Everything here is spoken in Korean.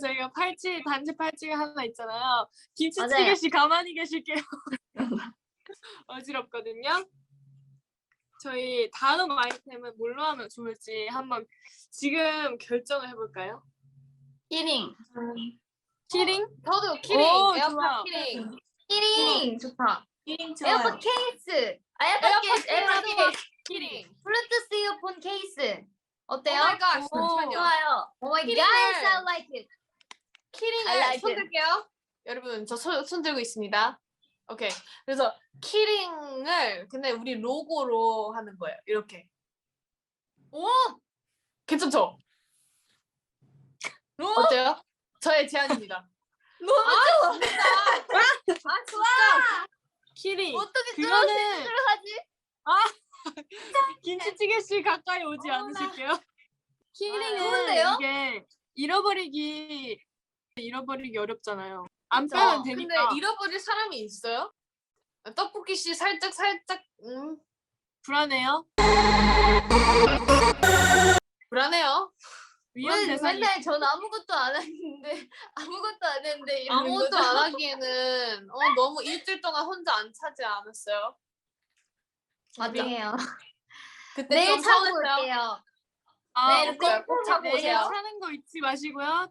저희가 팔찌 단체 팔찌가 하나 있잖아요. 김치찌개 맞아요. 씨 가만히 계실게요. 어지럽거든요. 저희 다음 아이템은 뭘로 하면 좋을지 한번 지금 결정을 해볼까요? 키링. 키링? 저도 키링. 오, 에어팟 좋아. 키링. 키링 좋다. 키링 에어팟 케이스. 아 에어팟 케이스. 에어팟 케이스. 키링. 블루투스 이어폰 케이스. 어때요? My gosh, 오. 잠시만요. 좋아요. Oh my 키링을- gosh, I like it. 키링을 like 손 it. 들게요. 여러분 저 손 들고 있습니다. 오케이. 그래서 키링을 근데 우리 로고로 하는 거예요. 이렇게. 오, 괜찮죠? 어때요? 저의 제안입니다. 너무 좋아. 아 좋아. 키링. 어떻게 그거는- 떨어지는 하지? 김치찌개 씨 가까이 오지 어머나. 않으실게요? 키링은 좋은데요? 이게 잃어버리기 잃어버리기 어렵잖아요. 안 그쵸. 빼면 근데 되니까 잃어버릴 사람이 있어요? 떡볶이 씨 살짝 살짝 음 불안해요. 불안해요. 위험 왜 대상이 맨날 전 아무것도 안 했는데 아무것도 안 했는데 이러는 아무것도 거죠? 안 하기에는 어, 너무 일주일 동안 혼자 안 차지 않았어요? 맞아요. 그때 내일 좀 차고 서운했어요. 올게요. 아, 내일 꼭 차고 오세요. 차는 거 잊지 마시고요.